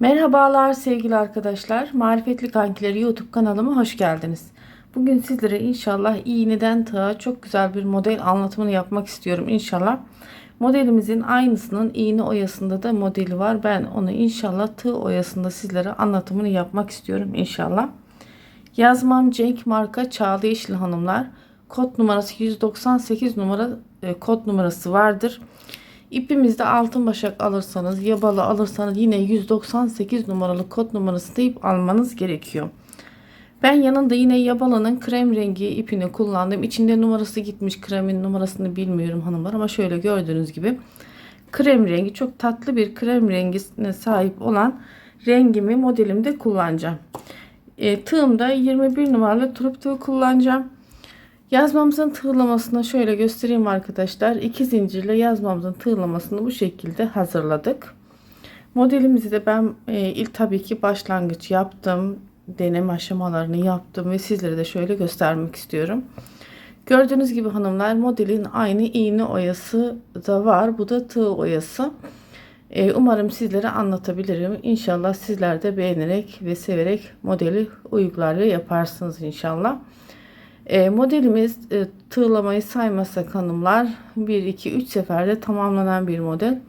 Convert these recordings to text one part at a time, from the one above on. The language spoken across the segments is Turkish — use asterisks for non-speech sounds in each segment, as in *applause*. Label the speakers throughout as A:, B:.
A: Merhabalar sevgili arkadaşlar. Marifetli Kankileri YouTube kanalıma hoş geldiniz. Bugün sizlere inşallah iğneden tığa çok güzel bir model anlatımını yapmak istiyorum inşallah. Modelimizin aynısının iğne oyasında da modeli var. Ben onu inşallah tığ oyasında sizlere anlatımını yapmak istiyorum inşallah. Yazmam Cenk marka Çağlı Yeşil Hanımlar. Kod numarası 198 numara e, kod numarası vardır. İpimizde altın başak alırsanız, yabalı alırsanız yine 198 numaralı kod numarası deyip almanız gerekiyor. Ben yanında yine yabalının krem rengi ipini kullandım. İçinde numarası gitmiş kremin numarasını bilmiyorum hanımlar ama şöyle gördüğünüz gibi krem rengi çok tatlı bir krem rengisine sahip olan rengimi modelimde kullanacağım. E, tığımda 21 numaralı turp tığ kullanacağım. Yazmamızın tığlamasını şöyle göstereyim arkadaşlar. İki zincirle yazmamızın tığlamasını bu şekilde hazırladık. Modelimizi de ben e, ilk tabii ki başlangıç yaptım. Deneme aşamalarını yaptım ve sizlere de şöyle göstermek istiyorum. Gördüğünüz gibi hanımlar modelin aynı iğne oyası da var. Bu da tığ oyası. E, umarım sizlere anlatabilirim. İnşallah sizler de beğenerek ve severek modeli uygular ve yaparsınız inşallah. E, modelimiz e, tığlamayı saymazsak hanımlar 1 2 3 seferde tamamlanan bir model.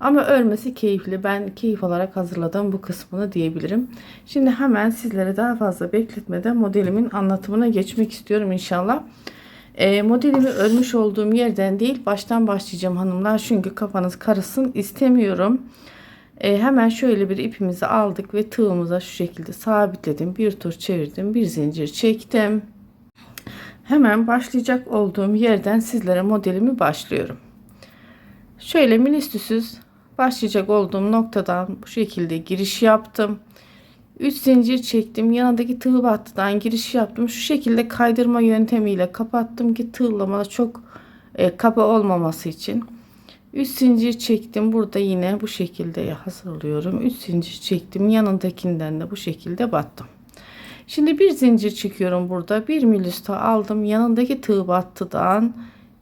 A: Ama örmesi keyifli. Ben keyif alarak hazırladım bu kısmını diyebilirim. Şimdi hemen sizlere daha fazla bekletmeden modelimin anlatımına geçmek istiyorum inşallah. E, modelimi örmüş olduğum yerden değil baştan başlayacağım hanımlar. Çünkü kafanız karışsın istemiyorum. E, hemen şöyle bir ipimizi aldık ve tığımıza şu şekilde sabitledim. Bir tur çevirdim. Bir zincir çektim. Hemen başlayacak olduğum yerden sizlere modelimi başlıyorum. Şöyle minüstüsüz başlayacak olduğum noktadan bu şekilde giriş yaptım. 3 zincir çektim. Yanındaki tığ battıdan giriş yaptım. Şu şekilde kaydırma yöntemiyle kapattım ki tığlamada çok e, kaba olmaması için. 3 zincir çektim. Burada yine bu şekilde hazırlıyorum. 3 zincir çektim. Yanındakinden de bu şekilde battım. Şimdi bir zincir çekiyorum burada. Bir milüsta aldım. Yanındaki tığ battıdan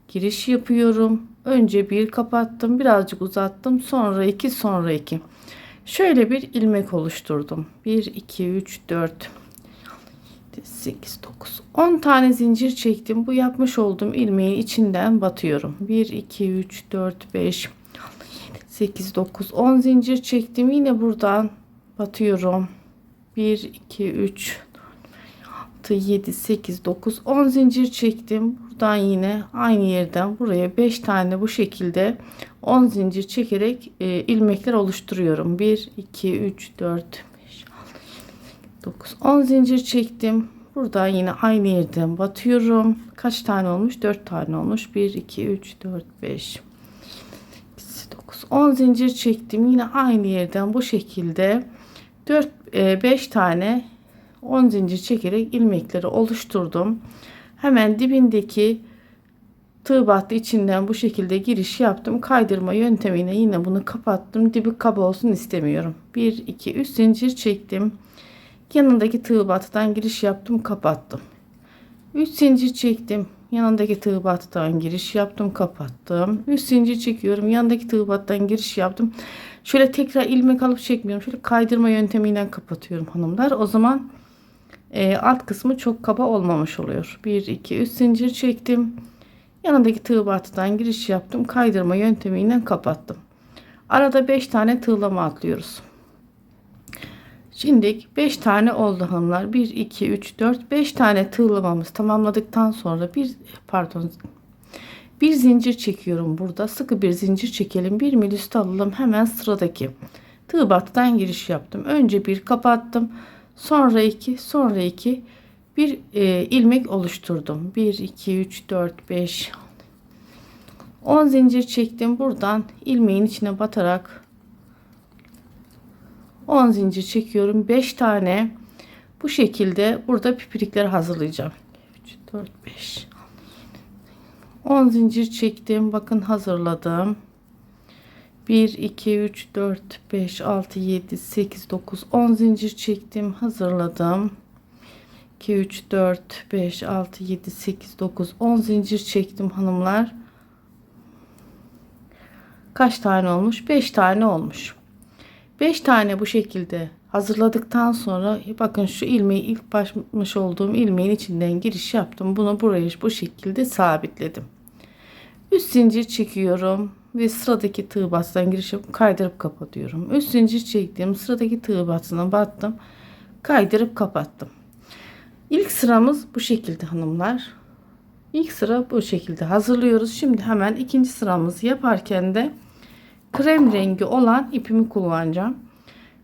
A: giriş yapıyorum. Önce bir kapattım. Birazcık uzattım. Sonra iki sonra iki. Şöyle bir ilmek oluşturdum. 1, 2, 3, 4, 8, 9, 10 tane zincir çektim. Bu yapmış olduğum ilmeğin içinden batıyorum. 1, 2, 3, 4, 5, 8, 9, 10 zincir çektim. Yine buradan batıyorum. 1, 2, 3, 6, 7, 8, 9, 10 zincir çektim. Buradan yine aynı yerden buraya 5 tane bu şekilde 10 zincir çekerek e, ilmekler oluşturuyorum. 1, 2, 3, 4, 5, 6, 7, 9, 10 zincir çektim. Buradan yine aynı yerden batıyorum. Kaç tane olmuş? 4 tane olmuş. 1, 2, 3, 4, 5, 9, 10 zincir çektim. Yine aynı yerden bu şekilde 4, 5 tane 10 zincir çekerek ilmekleri oluşturdum. Hemen dibindeki tığ battı içinden bu şekilde giriş yaptım. Kaydırma yöntemiyle yine bunu kapattım. Dibi kaba olsun istemiyorum. 1 2 3 zincir çektim. Yanındaki tığ battıdan giriş yaptım, kapattım. 3 zincir çektim. Yanındaki tığ battıdan giriş yaptım, kapattım. 3 zincir çekiyorum. Yanındaki tığ battıdan giriş yaptım. Şöyle tekrar ilmek alıp çekmiyorum. Şöyle kaydırma yöntemiyle kapatıyorum hanımlar. O zaman e, alt kısmı çok kaba olmamış oluyor. 1 2 3 zincir çektim. Yanındaki tığ battıdan giriş yaptım. Kaydırma yöntemiyle kapattım. Arada 5 tane tığlama atlıyoruz. Şimdi 5 tane oldu hanımlar. 1 2 3 4 5 tane tığlamamız tamamladıktan sonra bir pardon bir zincir çekiyorum burada. Sıkı bir zincir çekelim. Bir mil alalım. Hemen sıradaki tığ battıdan giriş yaptım. Önce bir kapattım. Sonra 2, sonra 2 bir e, ilmek oluşturdum. 1 2 3 4 5 10 zincir çektim. Buradan ilmeğin içine batarak 10 zincir çekiyorum. 5 tane bu şekilde burada pipirikler hazırlayacağım. 3 4 5 10 zincir çektim. Bakın hazırladım. 1 2 3 4 5 6 7 8 9 10 zincir çektim hazırladım. 2 3 4 5 6 7 8 9 10 zincir çektim hanımlar. Kaç tane olmuş? 5 tane olmuş. 5 tane bu şekilde hazırladıktan sonra bakın şu ilmeği ilk başmış olduğum ilmeğin içinden giriş yaptım. Bunu buraya bu şekilde sabitledim. Üst zincir çekiyorum ve sıradaki tığ batıdan giriş yapıp kaydırıp kapatıyorum. Üst zincir çektim. Sıradaki tığ batısına battım. Kaydırıp kapattım. İlk sıramız bu şekilde hanımlar. İlk sıra bu şekilde hazırlıyoruz. Şimdi hemen ikinci sıramızı yaparken de krem rengi olan ipimi kullanacağım.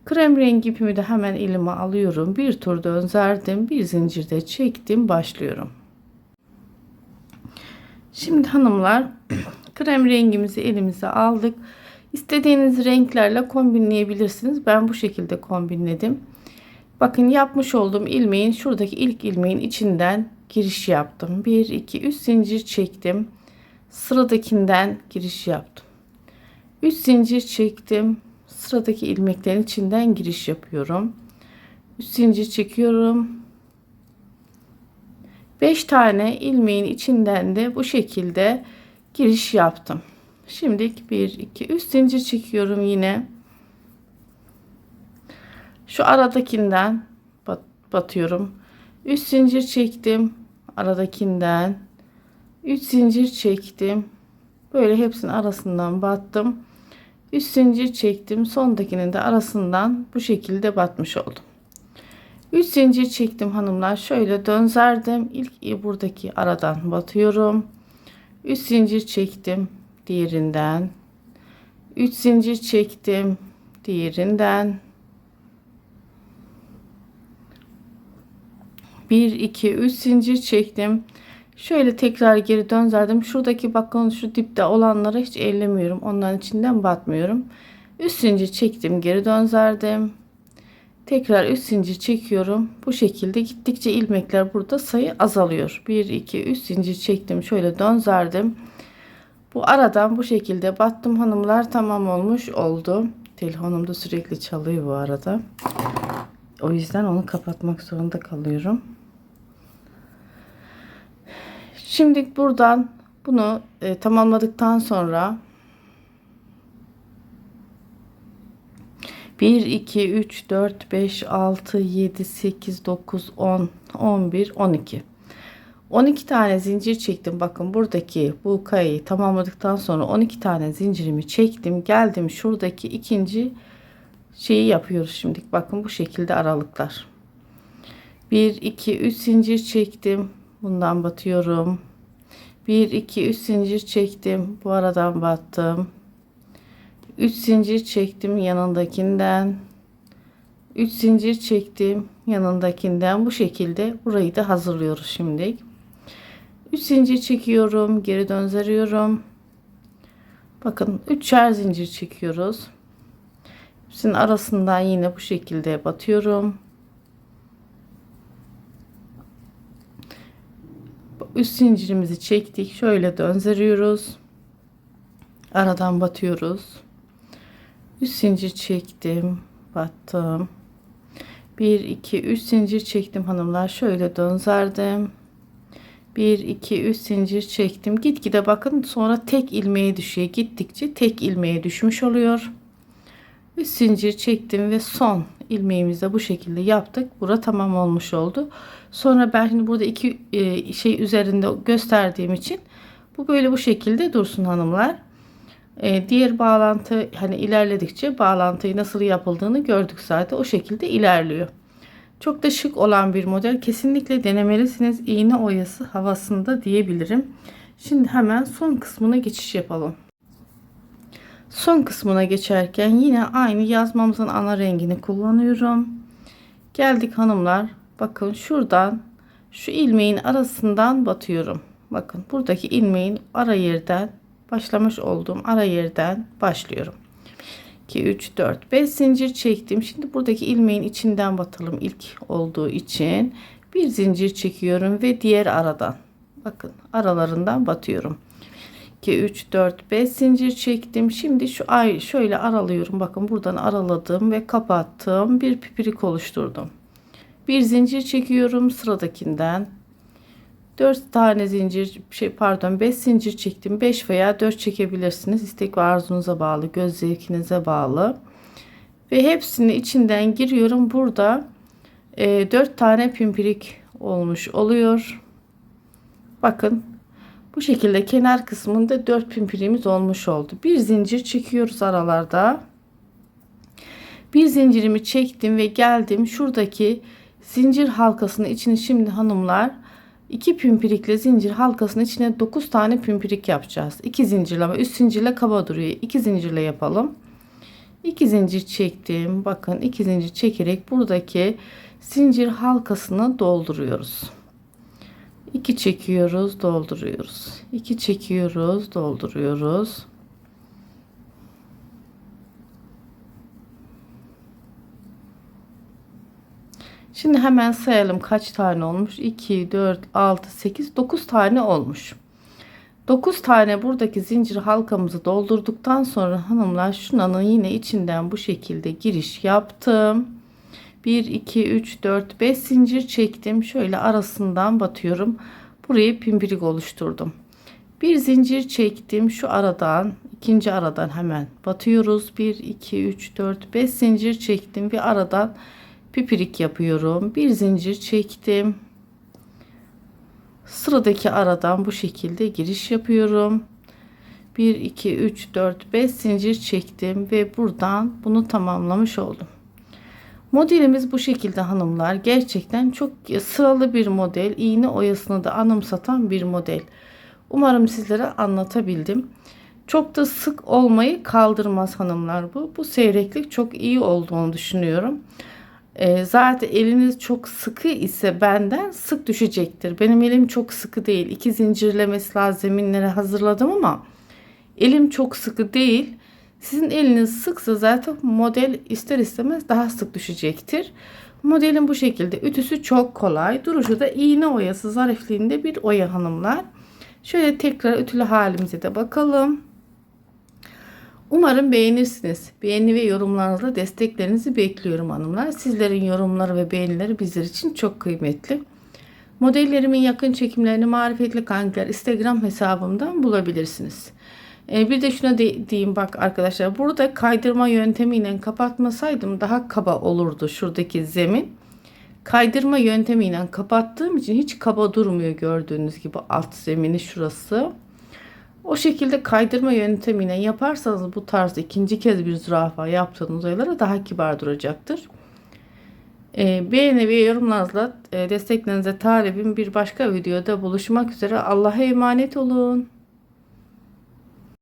A: Krem rengi ipimi de hemen elime alıyorum. Bir tur dönzerdim. Bir zincirde çektim. Başlıyorum. Şimdi hanımlar *clears throat* krem rengimizi elimize aldık. İstediğiniz renklerle kombinleyebilirsiniz. Ben bu şekilde kombinledim. Bakın yapmış olduğum ilmeğin şuradaki ilk ilmeğin içinden giriş yaptım. 1 2 3 zincir çektim. Sıradakinden giriş yaptım. 3 zincir çektim. Sıradaki ilmeklerin içinden giriş yapıyorum. 3 zincir çekiyorum. 5 tane ilmeğin içinden de bu şekilde giriş yaptım. Şimdi 1 2 3 zincir çekiyorum yine. Şu aradakinden bat, batıyorum. 3 zincir çektim aradakinden. 3 zincir çektim. Böyle hepsinin arasından battım. 3 zincir çektim. Sondakinin de arasından bu şekilde batmış oldum. 3 zincir çektim hanımlar. Şöyle dönzerdim. İlk buradaki aradan batıyorum. 3 zincir çektim diğerinden. 3 zincir çektim diğerinden. 1 2 3 zincir çektim. Şöyle tekrar geri dönzerdim. Şuradaki bakın şu dipte olanlara hiç ellemiyorum. Onların içinden batmıyorum. Üst zincir çektim. Geri dönzerdim. Tekrar üst zincir çekiyorum. Bu şekilde gittikçe ilmekler burada sayı azalıyor. 1 2 3 zincir çektim. Şöyle dönzerdim. Bu aradan bu şekilde battım hanımlar tamam olmuş oldu. Telefonum da sürekli çalıyor bu arada. O yüzden onu kapatmak zorunda kalıyorum. Şimdi buradan bunu e, tamamladıktan sonra 1 2 3 4 5 6 7 8 9 10 11 12 12 tane zincir çektim. Bakın buradaki bu kayayı tamamladıktan sonra 12 tane zincirimi çektim. Geldim şuradaki ikinci şeyi yapıyoruz şimdi. Bakın bu şekilde aralıklar. 1 2 3 zincir çektim. Bundan batıyorum. 1 2 3 zincir çektim. Bu aradan battım. 3 zincir çektim yanındakinden. 3 zincir çektim yanındakinden. Bu şekilde burayı da hazırlıyoruz şimdi. 3 zincir çekiyorum, geri döndürüyorum. Bakın 3'er zincir çekiyoruz. Hepsinin arasından yine bu şekilde batıyorum. üst zincirimizi çektik. Şöyle döndürüyoruz. Aradan batıyoruz. Üst zincir çektim. Battım. 1 2 3 zincir çektim hanımlar. Şöyle dönzerdim. 1 2 3 zincir çektim. Gitgide bakın sonra tek ilmeğe düşüyor. Gittikçe tek ilmeğe düşmüş oluyor. Üst zincir çektim ve son ilmeğimizi de bu şekilde yaptık. Bura tamam olmuş oldu. Sonra ben şimdi burada iki e, şey üzerinde gösterdiğim için bu böyle bu şekilde dursun hanımlar. E, diğer bağlantı hani ilerledikçe bağlantıyı nasıl yapıldığını gördük zaten. O şekilde ilerliyor. Çok da şık olan bir model. Kesinlikle denemelisiniz. İğne oyası havasında diyebilirim. Şimdi hemen son kısmına geçiş yapalım. Son kısmına geçerken yine aynı yazmamızın ana rengini kullanıyorum. Geldik hanımlar. Bakın şuradan şu ilmeğin arasından batıyorum. Bakın buradaki ilmeğin ara yerden başlamış olduğum ara yerden başlıyorum. 2 3 4 5 zincir çektim. Şimdi buradaki ilmeğin içinden batalım ilk olduğu için bir zincir çekiyorum ve diğer aradan bakın aralarından batıyorum. 2 3 4 5 zincir çektim. Şimdi şu ay şöyle aralıyorum. Bakın buradan araladım ve kapattım. Bir pipirik oluşturdum. Bir zincir çekiyorum sıradakinden. 4 tane zincir şey pardon 5 zincir çektim. 5 veya 4 çekebilirsiniz. İstek ve arzunuza bağlı, göz zevkinize bağlı. Ve hepsini içinden giriyorum. Burada e, 4 tane pimpirik olmuş oluyor. Bakın bu şekilde kenar kısmında 4 pimpirimiz olmuş oldu. Bir zincir çekiyoruz aralarda. Bir zincirimi çektim ve geldim şuradaki zincir halkasının içini şimdi hanımlar iki pimpirikle zincir halkasının içine 9 tane pimpirik yapacağız. 2 zincirleme üst zincirle kaba duruyor. 2 zincirle yapalım. 2 zincir çektim. Bakın 2 zincir çekerek buradaki zincir halkasını dolduruyoruz. 2 çekiyoruz, dolduruyoruz. 2 çekiyoruz, dolduruyoruz. Şimdi hemen sayalım kaç tane olmuş. 2, 4, 6, 8, 9 tane olmuş. 9 tane buradaki zincir halkamızı doldurduktan sonra hanımlar şunanın yine içinden bu şekilde giriş yaptım. 1, 2, 3, 4, 5 zincir çektim. Şöyle arasından batıyorum. Burayı pimpirik oluşturdum. Bir zincir çektim. Şu aradan ikinci aradan hemen batıyoruz. 1, 2, 3, 4, 5 zincir çektim. Bir aradan pipirik yapıyorum. Bir zincir çektim. Sıradaki aradan bu şekilde giriş yapıyorum. 1 2 3 4 5 zincir çektim ve buradan bunu tamamlamış oldum. Modelimiz bu şekilde hanımlar. Gerçekten çok sıralı bir model. İğne oyasını da anımsatan bir model. Umarım sizlere anlatabildim. Çok da sık olmayı kaldırmaz hanımlar bu. Bu seyreklik çok iyi olduğunu düşünüyorum. E, zaten eliniz çok sıkı ise benden sık düşecektir. Benim elim çok sıkı değil. İki zincirlemesi zeminlere hazırladım ama elim çok sıkı değil. Sizin eliniz sıksa zaten model ister istemez daha sık düşecektir. Modelin bu şekilde ütüsü çok kolay. Duruşu da iğne oyası zarifliğinde bir oya hanımlar. Şöyle tekrar ütülü halimize de bakalım. Umarım beğenirsiniz. Beğeni ve yorumlarınızla desteklerinizi bekliyorum hanımlar. Sizlerin yorumları ve beğenileri bizler için çok kıymetli. Modellerimin yakın çekimlerini Marifetli Kankiler Instagram hesabımdan bulabilirsiniz. Ee, bir de şuna de, diyeyim bak arkadaşlar. Burada kaydırma yöntemiyle kapatmasaydım daha kaba olurdu şuradaki zemin. Kaydırma yöntemiyle kapattığım için hiç kaba durmuyor gördüğünüz gibi alt zemini şurası. O şekilde kaydırma yöntemiyle yaparsanız bu tarz ikinci kez bir zürafa yaptığınız oyalara daha kibar duracaktır. E, beğeni ve yorumlarınızla e, desteklerinize talibim bir başka videoda buluşmak üzere. Allah'a emanet olun.